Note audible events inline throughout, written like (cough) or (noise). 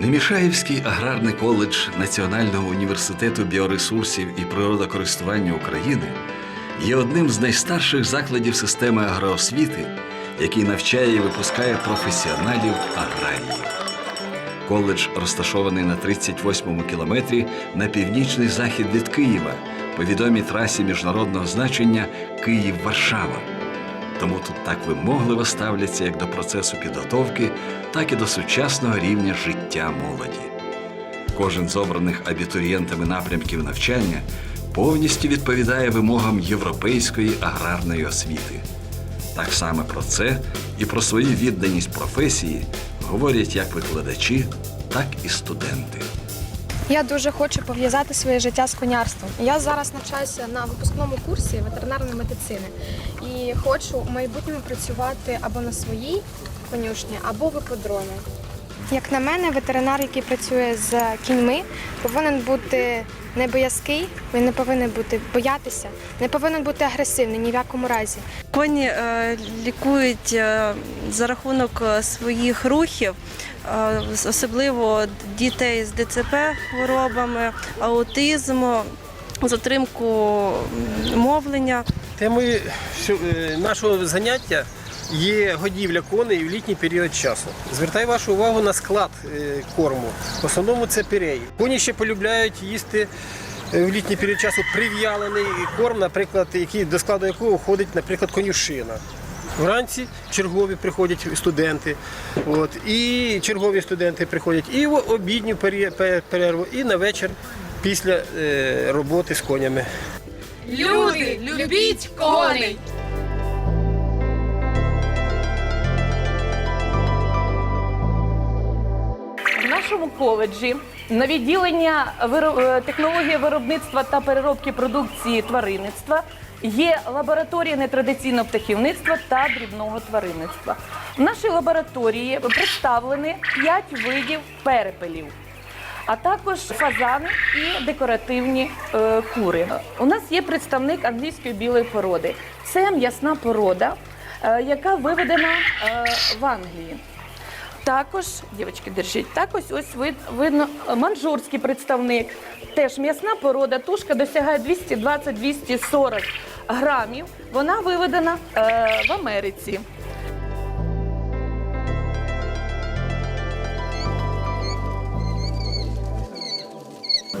Немішаївський аграрний коледж Національного університету біоресурсів і природокористування України є одним з найстарших закладів системи агроосвіти, який навчає і випускає професіоналів аграрії. Коледж розташований на 38-му кілометрі на північний захід від Києва по відомій трасі міжнародного значення Київ-Варшава. Тому тут так вимогливо ставляться як до процесу підготовки, так і до сучасного рівня життя молоді. Кожен з обраних абітурієнтами напрямків навчання повністю відповідає вимогам європейської аграрної освіти. Так само про це і про свою відданість професії говорять як викладачі, так і студенти. Я дуже хочу пов'язати своє життя з конярством. Я зараз навчаюся на випускному курсі ветеринарної медицини і хочу в майбутньому працювати або на своїй конюшні, або в іпподромі. Як на мене, ветеринар, який працює з кіньми, повинен бути не боязкий, він не повинен бути боятися, не повинен бути агресивний ні в якому разі. Коні е, лікують е, за рахунок е, своїх рухів, е, особливо дітей з ДЦП хворобами, аутизму, затримку мовлення. Темою е, нашого заняття є годівля коней в літній період часу. Звертаю вашу увагу на склад е, корму. В основному це пірей. Коні ще полюбляють їсти е, в літній період часу прив'ялений корм, наприклад, який, до складу якого входить, наприклад, конюшина. Вранці чергові приходять студенти, от, і чергові студенти приходять і в обідню перерву, і на вечір після е, роботи з конями. Люди, любіть коней! Нашому коледжі на відділення е, технології виробництва та переробки продукції тваринництва є лабораторія нетрадиційного птахівництва та дрібного тваринництва. В нашій лабораторії представлені 5 видів перепелів. А також фазани і декоративні е, кури. У нас є представник англійської білої породи. Це м'ясна порода, е, яка виведена е, в Англії. Також, дівчатки, держіть, також ось вид, видно манжурський представник. Теж м'ясна порода, тушка досягає 220-240 грамів. Вона виведена е, в Америці.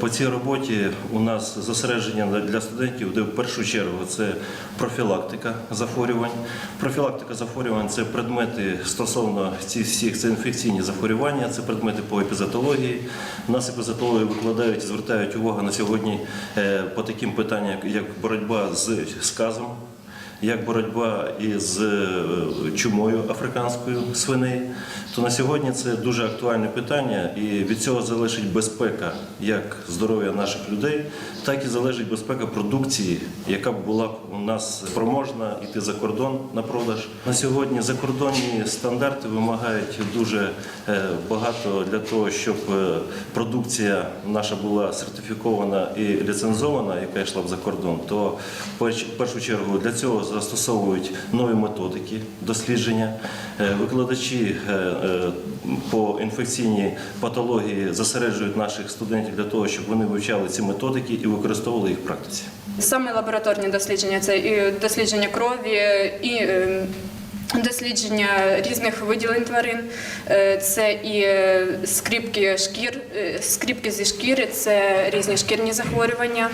По цій роботі у нас зосередження для студентів, де в першу чергу це профілактика захворювань. Профілактика захворювань це предмети стосовно цих всіх, це інфекційні захворювання, це предмети по епізотології. Нас епізотологи викладають, звертають увагу на сьогодні е, по таким питанням, як боротьба з сказом як боротьба із е, чумою африканською свиней, то на сьогодні це дуже актуальне питання, і від цього залежить безпека як здоров'я наших людей, так і залежить безпека продукції, яка б була у нас спроможна йти за кордон на продаж. На сьогодні закордонні стандарти вимагають дуже е, багато для того, щоб е, продукція наша була сертифікована і ліцензована, яка йшла б за кордон, то в першу чергу для цього застосовують нові методики дослідження. Е, Викладачі по інфекційній патології зосереджують наших студентів для того, щоб вони вивчали ці методики і використовували їх в практиці. Саме лабораторні дослідження це і дослідження крові, і е, дослідження різних виділень тварин, Е, це і е, скріпки шкір, е, скріпки зі шкіри, це різні шкірні захворювання,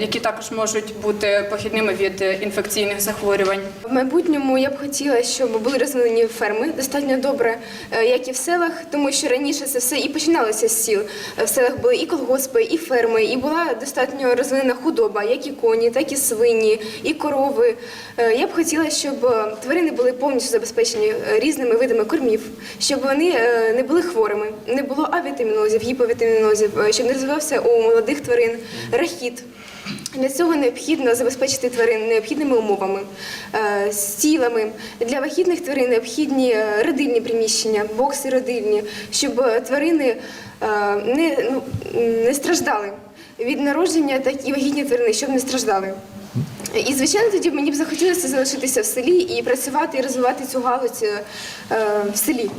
які також можуть бути похідними від інфекційних захворювань. В майбутньому я б хотіла, щоб були розвинені ферми достатньо добре, як і в селах, тому що раніше це все і починалося з сіл. В селах були і колгоспи, і ферми, і була достатньо розвинена худоба, як і коні, так і свині, і корови. Я б хотіла, щоб тварини були повністю забезпечені е, різними видами кормів, щоб вони е, не були хворими, не було авітамінозів, гіповітамінозів, е, щоб не розвивався у молодих тварин рахіт. Для цього необхідно забезпечити тварин необхідними умовами, стілами. Для вагітних тварин необхідні родильні приміщення, бокси родильні, щоб тварини не, ну, не страждали від народження, так і вагітні тварини, щоб не страждали. І, звичайно, тоді мені б захотілося залишитися в селі і працювати і розвивати цю галузь е, в селі.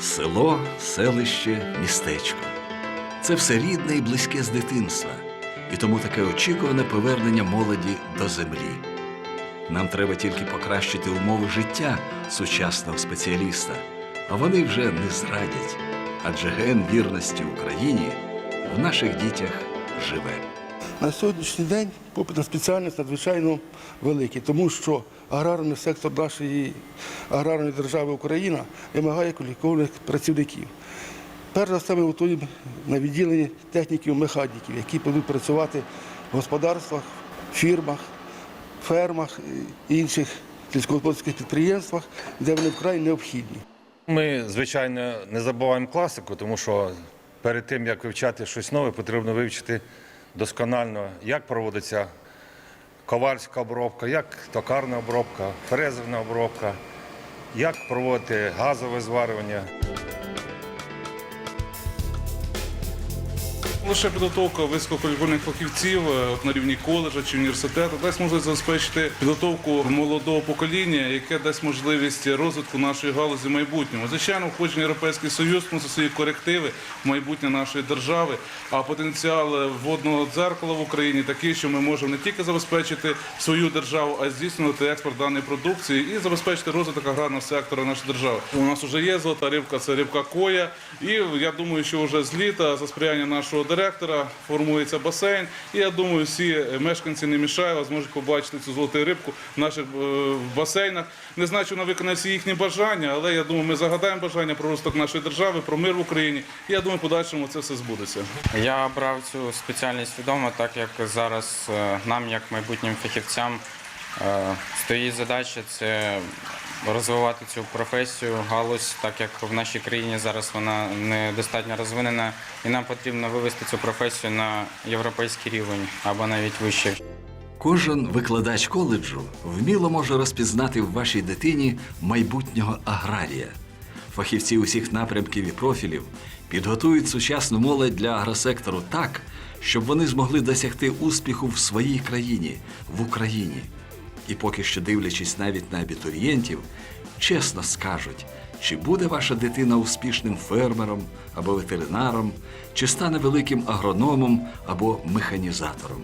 Село, селище, містечко. Це все рідне і близьке з дитинства, і тому таке очікуване повернення молоді до землі. Нам треба тільки покращити умови життя сучасного спеціаліста, а вони вже не зрадять, адже ген вірності Україні в наших дітях живе. На сьогоднішній день попит на спеціальність надзвичайно великий, тому що аграрний сектор нашої аграрної держави Україна вимагає кваліфікованих працівників. Перш за все, ми готуємо на відділенні техніків, механіків, які будуть працювати в господарствах, фірмах, фермах і інших сільськогосподарських підприємствах, де вони вкрай необхідні. Ми, звичайно, не забуваємо класику, тому що перед тим, як вивчати щось нове, потрібно вивчити досконально, як проводиться ковальська обробка, як токарна обробка, фрезерна обробка, як проводити газове зварювання. Лише підготовка висококваліфікованих фахівців е, на рівні коледжа чи університету дасть можливість забезпечити підготовку молодого покоління, яке дасть можливість розвитку нашої галузі в майбутньому. Звичайно, входження Європейський Союз вносить свої корективи в майбутнє нашої держави. А потенціал водного дзеркала в Україні такий, що ми можемо не тільки забезпечити свою державу, а й здійснювати експорт даної продукції і забезпечити розвиток аграрного сектора нашої держави. У нас вже є золота рибка, це рибка коя. І я думаю, що вже з літа за сприяння нашого директора формується басейн. І я думаю, всі мешканці Немішаєва зможуть побачити цю золоту рибку в наших е, басейнах. Не знаю, чи вона виконає всі їхні бажання, але я думаю, ми загадаємо бажання про розвиток нашої держави, про мир в Україні. І я думаю, подальшому це все збудеться. Я обрав цю спеціальність свідомо, так як зараз е, нам, як майбутнім фахівцям, стоїть задача це розвивати цю професію, галузь, так як в нашій країні зараз вона недостатньо розвинена, і нам потрібно вивести цю професію на європейський рівень або навіть вище. Кожен викладач коледжу вміло може розпізнати в вашій дитині майбутнього аграрія. Фахівці усіх напрямків і профілів підготують сучасну молодь для агросектору так, щоб вони змогли досягти успіху в своїй країні, в Україні. І поки що дивлячись навіть на абітурієнтів, чесно скажуть, чи буде ваша дитина успішним фермером або ветеринаром, чи стане великим агрономом або механізатором.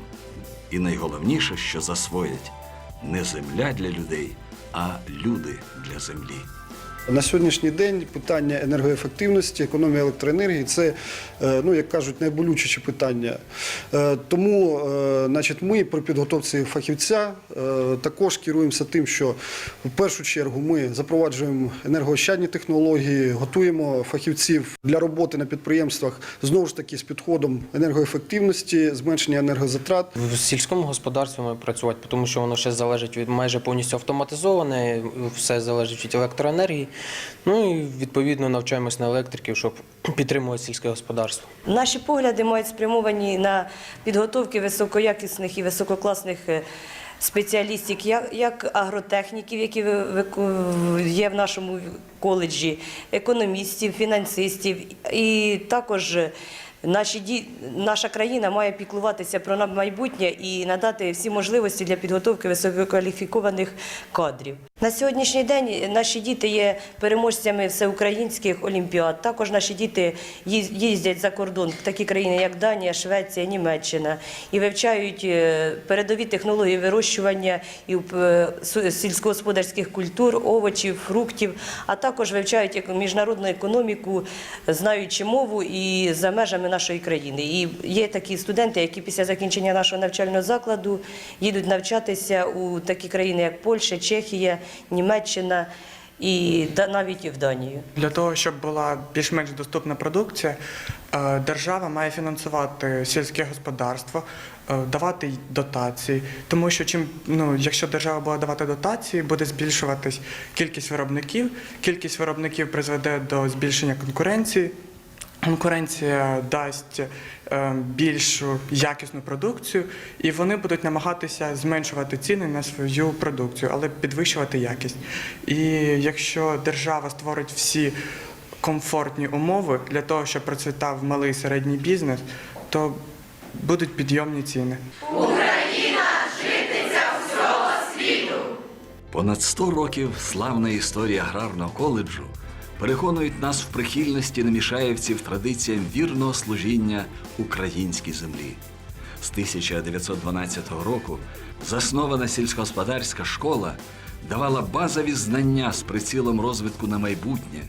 І найголовніше, що засвоять не земля для людей, а люди для землі. На сьогоднішній день питання енергоефективності, економії електроенергії це, е, ну як кажуть, найболючіші питання. Е, Тому, е, значить, ми при підготовці фахівця також керуємося тим, що в першу чергу ми запроваджуємо енергоощадні технології, готуємо фахівців для роботи на підприємствах знову ж таки з підходом енергоефективності, зменшення енергозатрат. В сільському господарстві ми працювати, тому що воно ще залежить від майже повністю автоматизоване, все залежить від електроенергії. Ну і відповідно навчаємось на електриків, щоб (clears throat) підтримувати сільське господарство. Наші погляди мають спрямовані на підготовки високоякісних і висококласних е, спеціалістів, як, агротехніків, які є в нашому коледжі, економістів, фінансистів, і також. е, наша країна має піклуватися про майбутнє і надати всі можливості для підготовки висококваліфікованих кадрів. На сьогоднішній день наші діти є переможцями всеукраїнських олімпіад. Також наші діти їз- їздять за кордон в такі країни, як Данія, Швеція, Німеччина, і вивчають е, передові технології вирощування і е, сільськогосподарських культур, овочів, фруктів, а також вивчають міжнародну економіку, знаючи мову і за межами нашої країни. І є такі студенти, які після закінчення нашого навчального закладу їдуть навчатися у такі країни, як Польща, Чехія, Німеччина і навіть і в Данію. Для того, щоб була більш-менш доступна продукція, е, держава має фінансувати сільське господарство, е, давати дотації. Тому що чим ну, якщо держава буде давати дотації, буде збільшуватись кількість виробників. Кількість виробників призведе до збільшення конкуренції. Конкуренція дасть е, більшу якісну продукцію, і вони будуть намагатися зменшувати ціни на свою продукцію, але підвищувати якість. І якщо держава створить всі комфортні умови для того, щоб процвітав малий і середній бізнес, то будуть підйомні ціни. Понад 100 років славна історія аграрного коледжу переконують нас в прихильності немішаївців традиціям вірного служіння українській землі. З 1912 року заснована сільськогосподарська школа давала базові знання з прицілом розвитку на майбутнє.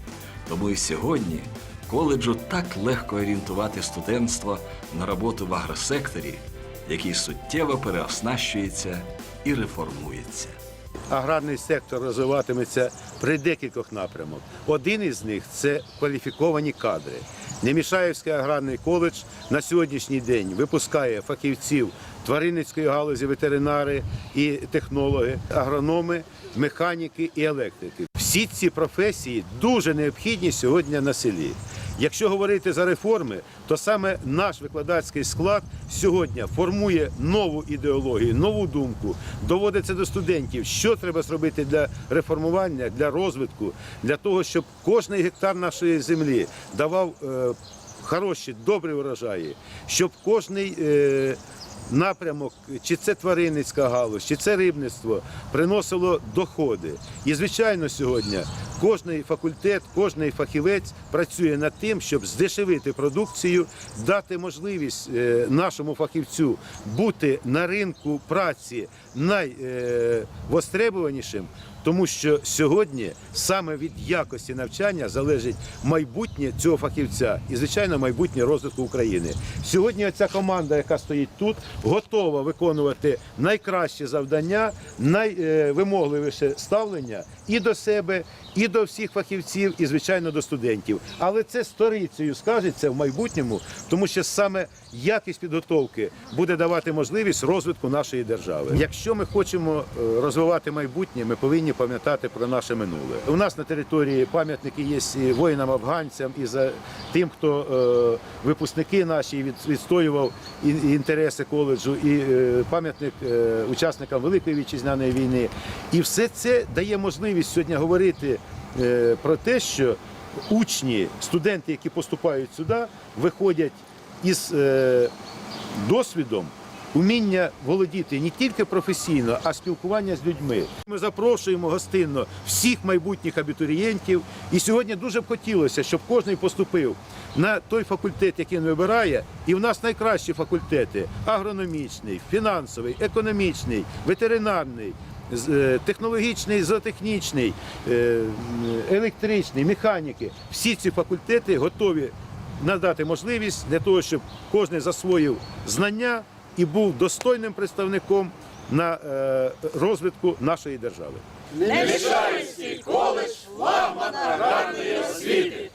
Тому і сьогодні коледжу так легко орієнтувати студентство на роботу в агросекторі, який суттєво переоснащується і реформується. Аграрний сектор розвиватиметься при декількох напрямах. Один із них це кваліфіковані кадри. Немішаївський аграрний коледж на сьогоднішній день випускає фахівців тваринницької галузі, ветеринари і технологи, агрономи, механіки і електрики. Всі ці професії дуже необхідні сьогодні на селі. Якщо говорити за реформи, то саме наш викладацький склад сьогодні формує нову ідеологію, нову думку, доводиться до студентів, що треба зробити для реформування, для розвитку, для того, щоб кожний гектар нашої землі давав е, хороші, добрі урожаї, щоб кожний е, напрямок, чи це тваринницька галузь, чи це рибництво, приносило доходи. І, звичайно, сьогодні кожний факультет, кожний фахівець працює над тим, щоб здешевити продукцію, дати можливість е, нашому фахівцю бути на ринку праці найвостребуванішим, тому що сьогодні саме від якості навчання залежить майбутнє цього фахівця і, звичайно, майбутнє розвитку України. Сьогодні ця команда, яка стоїть тут, готова виконувати найкращі завдання, найвимогливіше ставлення і до себе, і до всіх фахівців, і звичайно до студентів. Але це сторицею скажеться в майбутньому, тому що саме якість підготовки буде давати можливість розвитку нашої держави. Якщо ми хочемо е, розвивати майбутнє, ми повинні пам'ятати про наше минуле. У нас на території пам'ятники є і воїнам-афганцям, і за тим, хто е, випускники наші відстоював інтереси коледжу, і е, пам'ятник е, учасникам Великої вітчизняної війни. І все це дає можливість сьогодні говорити про те, що учні, студенти, які поступають сюди, виходять із досвідом. Уміння володіти не тільки професійно, а спілкування з людьми. Ми запрошуємо гостинно всіх майбутніх абітурієнтів. І сьогодні дуже б хотілося, щоб кожен поступив на той факультет, який він вибирає. І в нас найкращі факультети: агрономічний, фінансовий, економічний, ветеринарний. е, Технологічний, зоотехнічний, е, електричний, механіки. Всі ці факультети готові надати можливість для того, щоб кожен засвоїв знання і був достойним представником на е, розвитку нашої держави. Не мішай коледж флагман аграрної освіти.